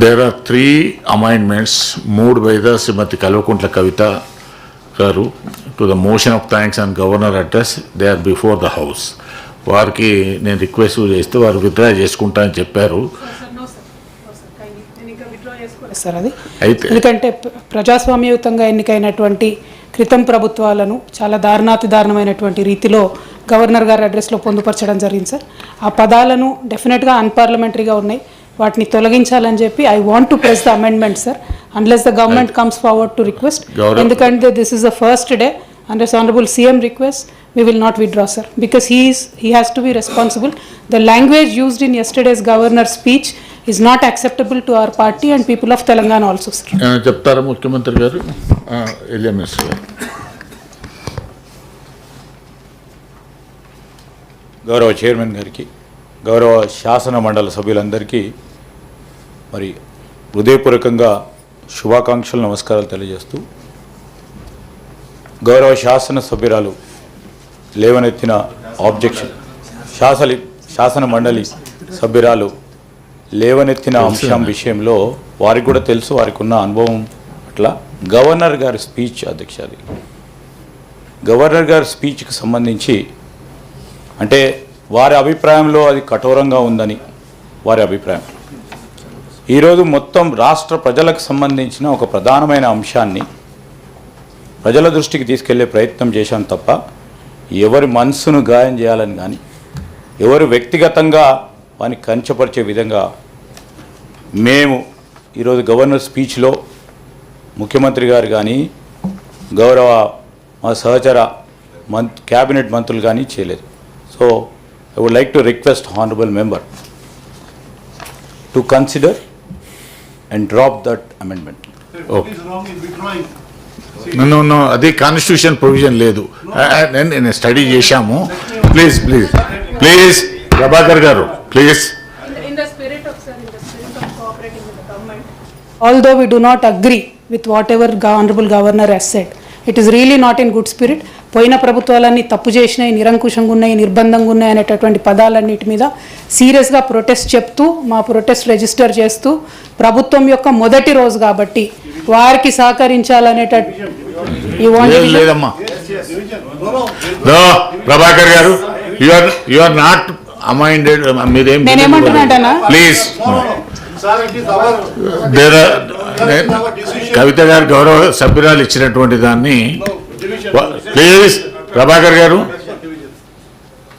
There are three amendments moved by the Srimati Kalvakuntla Kavita గారు to the motion of thanks and governor address they are before the house వారికి నేను request చేస్తే వారు withdraw చేసుకుంటా అని చెప్పారు. Sir అది? ఎందుకంటే ప్ర- ప్రజాస్వామ్యయుతంగా ఎన్నికైనటువంటి క్రితం ప్రభుత్వాలను చాలా దారుణాతి దారుణమైనటువంటి రీతిలో గవర్నర్ గారి అడ్రస్లో పొందుపరచడం జరిగింది సార్ ఆ పదాలను డెఫినెట్గా అన్పార్లమెంటరీగా ఉన్నాయి. వాటిని తొలగించాలని చెప్పి I want to press the amendment sir unless the government comes forward to request ఎందుకంటే this is the first day under honourable CM request we will not withdraw sir because he is he has to be responsible the language used in yesterday's governor's speech is not acceptable to our party and people of telangana also sir చెప్తారా ముఖ్యమంత్రి గారు LMS గారు గౌరవ chairman గారికి గౌరవ శాసన మండలి సభ్యులందరికీ మరి హృదయపూర్వకంగా శుభాకాంక్షలు నమస్కారాలు తెలియజేస్తూ గౌరవ శాసన సభ్యురాలు లేవనెత్తిన ఆబ్జెక్షన్ శాసలి శాసన మండలి సభ్యురాలు లేవనెత్తిన అంశం విషయంలో వారికి కూడా తెలుసు వారికి ఉన్న అనుభవం అట్లా. గవర్నర్ గారి స్పీచ్ అధ్యక్ష అది. గవర్నర్ గారి స్పీచ్కి సంబంధించి అంటే వారి అభిప్రాయంలో అది కఠోరంగా ఉందని వారి అభిప్రాయం. ఈరోజు మొత్తం రాష్ట్ర ప్రజలకు సంబంధించిన ఒక ప్రధానమైన అంశాన్ని ప్రజల దృష్టికి తీసుకెళ్ళే ప్రయత్నం చేశాం తప్ప ఎవరి మనసును గాయం చేయాలని కానీ ఎవరు వ్యక్తిగతంగా వాని కంచపరిచే విధంగా మేము ఈరోజు గవర్నర్ స్పీచ్లో ముఖ్యమంత్రి గారు కానీ గౌరవ మా సహచర మం క్యాబినెట్ మంత్రులు కానీ చేయలేదు. So I would like to request honourable member to consider and drop that amendment okay నన్ను నన్ను అది కాన్స్టిట్యూషన్ ప్రొవిజన్ లేదు నేను స్టడీ చేశాము ప్లీజ్ ప్లీజ్ ప్లీజ్ ప్రభాకర్ గారు please in the spirit of sir in the spirit of cooperating with the government although we do not agree with పోయిన ప్రభుత్వాలన్నీ తప్పు చేసినాయి నిరంకుశంగా ఉన్నాయి నిర్బంధంగా ఉన్నాయి అనేటటువంటి పదాలన్నిటి మీద సీరియస్గా ప్రొటెస్ట్ చెప్తూ మా ప్రొటెస్ట్ రిజిస్టర్ చేస్తూ ప్రభుత్వం యొక్క మొదటి రోజు కాబట్టి వారికి సహకరించాలనేట? లేదమ్మా దో, ప్రభాకర్ గారు you are you are not amended మీరేం నేనేమంటున్నానటనా? ప్లీజ్. కవిత గారు గౌరవ సభ్యురాలు ఇచ్చినటువంటి దాన్ని. ప్లీజ్ ప్రభాకర్ గారు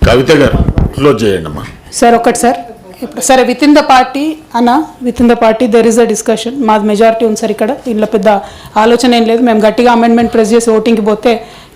కవిత గారు క్లోజ్ చేయండి అమ్మా. సార్ ఒకటి సార్ ఇప్పుడు సరే విత్ ఇన్ ద పార్టీ అన్న within the party there is a discussion మాది మెజారిటీ ఉంది సార్ ఇక్కడ. దీనిలో పెద్ద ఆలోచన ఏం లేదు. మేము గట్టిగా అమెండ్మెంట్ ప్రెస్ చేసి ఓటింగ్కి పోతే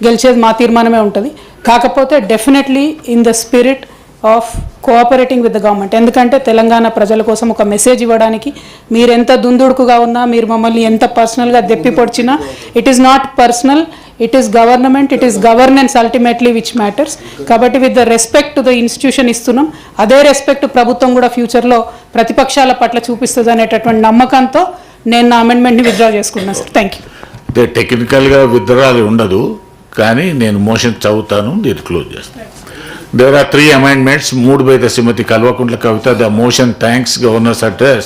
గెలిచేది మా తీర్మానమే ఉంటుంది. కాకపోతే definitely in the spirit of cooperating with the government ఎందుకంటే తెలంగాణ ప్రజల కోసం ఒక మెసేజ్ ఇవ్వడానికి మీరు ఎంత దుందుడుకుగా ఉన్నా మీరు మమ్మల్ని ఎంత పర్సనల్గా దెప్పి పొడిచినా it is not personal it is government it is governance ultimately which matters కాబట్టి with the respect to the institution ఇస్తున్నాం. అదే రెస్పెక్ట్ ప్రభుత్వం కూడా ఫ్యూచర్లో ప్రతిపక్షాల పట్ల చూపిస్తుంది అనేటటువంటి నమ్మకంతో నేను నా అమెండ్మెంట్ని విత్డ్రా చేసుకుంటున్నాను సార్ థ్యాంక్ యూ అంటే టెక్నికల్గా విత్డ్రాలు ఉండదు కానీ నేను మోషన్ చదువుతాను దీన్ని క్లోజ్ చేస్తాను. There are three amendments moved by the srimati kalvakuntla Kavitha the motion thanks governors address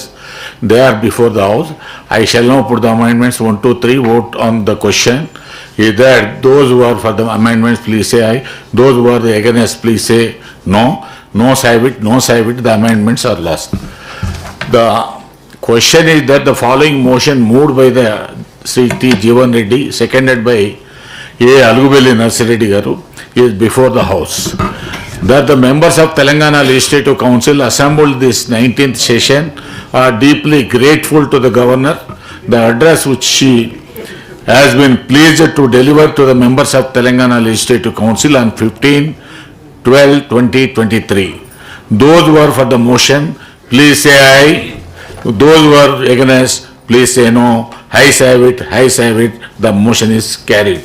they are before the house i shall now put the amendments one two three vote on the question is that those who are for the amendments, please say aye. Those who are against, please say no. No save it, no save it, the amendments are lost. The question is that the following motion moved by the Sri T. Jivan Reddy, seconded by A. Alugubeli Narsireddy Garu, is before the House. That the members of Telangana Legislative Council assembled this 19th session are deeply grateful to the governor. The address which she has been pleased to deliver to the members of Telangana Legislative Council on 15 12 2023. Those who are for the motion, please say aye. Those who are against, please say no. Ayes have it, ayes have it, the motion is carried.